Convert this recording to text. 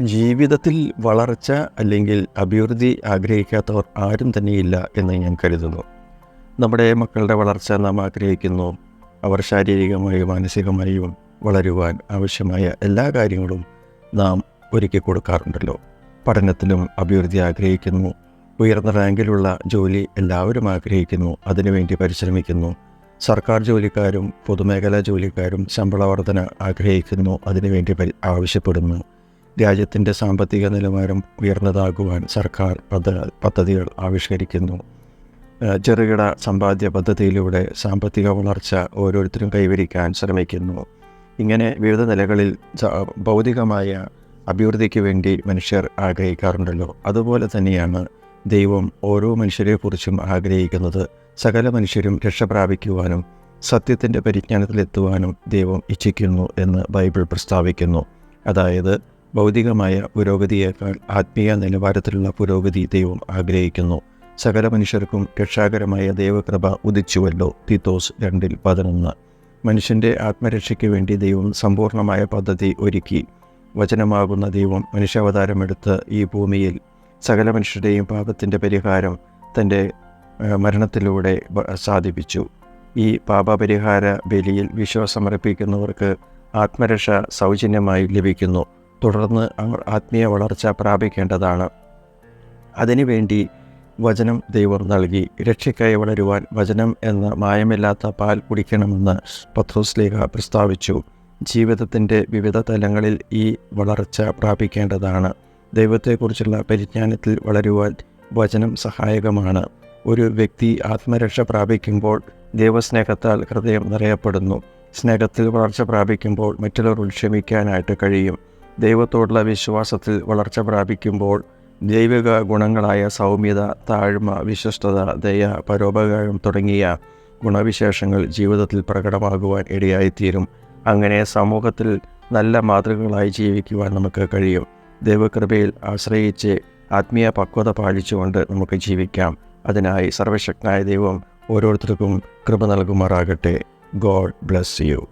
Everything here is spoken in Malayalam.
ജീവിതത്തിൽ വളർച്ച അല്ലെങ്കിൽ അഭിവൃദ്ധി ആഗ്രഹിക്കാത്തവർ ആരും തന്നെയില്ല എന്ന് ഞാൻ കരുതുന്നു. നമ്മുടെ മക്കളുടെ വളർച്ച നാം ആഗ്രഹിക്കുന്നു. അവർ ശാരീരികമായും മാനസികമായും വളരുവാൻ ആവശ്യമായ എല്ലാ കാര്യങ്ങളും നാം ഒരുക്കി കൊടുക്കാറുണ്ടല്ലോ. പഠനത്തിലും അഭിവൃദ്ധി ആഗ്രഹിക്കുന്നു. ഉയർന്ന റാങ്കിലുള്ള ജോലി എല്ലാവരും ആഗ്രഹിക്കുന്നു. അതിനുവേണ്ടി പരിശ്രമിക്കുന്നു. സർക്കാർ ജോലിക്കാരും പൊതുമേഖലാ ജോലിക്കാരും ശമ്പള വർധന ആഗ്രഹിക്കുന്നു അതിനുവേണ്ടി ആവശ്യപ്പെടുന്നു. രാജ്യത്തിന്റെ സാമ്പത്തിക നിലവാരം ഉയർന്നതാകുവാൻ സർക്കാർ പദ്ധ പദ്ധതികൾ ആവിഷ്കരിക്കുന്നു. ചെറുകിട സമ്പാദ്യ പദ്ധതിയിലൂടെ സാമ്പത്തിക വളർച്ച ഓരോരുത്തരും കൈവരിക്കാൻ ശ്രമിക്കുന്നു. ഇങ്ങനെ വിവിധ നിലകളിൽ ഭൗതികമായ അഭിവൃദ്ധിക്ക് വേണ്ടി മനുഷ്യർ ആഗ്രഹിക്കാറുണ്ടല്ലോ. അതുപോലെ തന്നെയാണ് ദൈവം ഓരോ മനുഷ്യരെക്കുറിച്ചും ആഗ്രഹിക്കുന്നത് സകല മനുഷ്യരും രക്ഷ പ്രാപിക്കുവാനും സത്യത്തിന്റെ പരിജ്ഞാനത്തിലെത്തുവാനും ദൈവം ഇച്ഛിക്കുന്നു എന്ന് ബൈബിൾ പ്രസ്താവിക്കുന്നു. അതായത് ഭൗതികമായ പുരോഗതിയേക്കാൾ ആത്മീയ നിലവാരത്തിലുള്ള പുരോഗതി ദൈവം ആഗ്രഹിക്കുന്നു. സകല മനുഷ്യർക്കും രക്ഷാകരമായ ദൈവകൃപ ഉദിച്ചുവല്ലോ തിത്തോസ് രണ്ടിൽ പതിനൊന്ന്. മനുഷ്യന്റെ ആത്മരക്ഷയ്ക്ക് വേണ്ടി ദൈവം സമ്പൂർണമായ പദ്ധതി ഒരുക്കി. വചനമാകുന്ന ദൈവം മനുഷ്യാവതാരമെടുത്ത് ഈ ഭൂമിയിൽ സകല മനുഷ്യരുടെയും പാപത്തിന്റെ പരിഹാരം തന്റെ മരണത്തിലൂടെ സാധിപ്പിച്ചു. ഈ പാപപരിഹാര ബലിയിൽ വിശ്വാസമർപ്പിക്കുന്നവർക്ക് ആത്മരക്ഷ സൗജന്യമായി ലഭിക്കുന്നു. തുടർന്ന് അവർ ആത്മീയ വളർച്ച പ്രാപിക്കേണ്ടതാണ്. അതിനുവേണ്ടി വചനം ദൈവം നൽകി. രക്ഷയ്ക്കായി വളരുവാൻ വചനം എന്ന മായമില്ലാത്ത പാൽ കുടിക്കണമെന്ന് പത്രോസ്ലേഖ പ്രസ്താവിച്ചു. ജീവിതത്തിന്റെ വിവിധ തലങ്ങളിൽ ഈ വളർച്ച പ്രാപിക്കേണ്ടതാണ്. ദൈവത്തെക്കുറിച്ചുള്ള പരിജ്ഞാനത്തിൽ വളരുവാൻ വചനം സഹായകമാണ്. ഒരു വ്യക്തി ആത്മരക്ഷ പ്രാപിക്കുമ്പോൾ ദൈവസ്നേഹത്താൽ ഹൃദയം നിറയപ്പെടുന്നു. സ്നേഹത്തിൽ വളർച്ച പ്രാപിക്കുമ്പോൾ മറ്റുള്ളവർ ക്ഷമിക്കാനായിട്ട് കഴിയും. ദൈവത്തോടുള്ള വിശ്വാസത്തിൽ വളർച്ച പ്രാപിക്കുമ്പോൾ ദൈവിക ഗുണങ്ങളായ സൗമ്യത താഴ്മ വിശ്വസ്തത ദയ പരോപകാരം തുടങ്ങിയ ഗുണവിശേഷങ്ങൾ ജീവിതത്തിൽ പ്രകടമാകുവാൻ ഇടയായിത്തീരും. അങ്ങനെ സമൂഹത്തിൽ നല്ല മാതൃകകളായി ജീവിക്കുവാൻ നമുക്ക് കഴിയും. ദൈവകൃപയിൽ ആശ്രയിച്ച് ആത്മീയ പക്വത പാലിച്ചുകൊണ്ട് നമുക്ക് ജീവിക്കാം. അതിനായി സർവശക്തനായ ദൈവം ഓരോരുത്തർക്കും കൃപ നൽകുമാറാകട്ടെ. God bless you.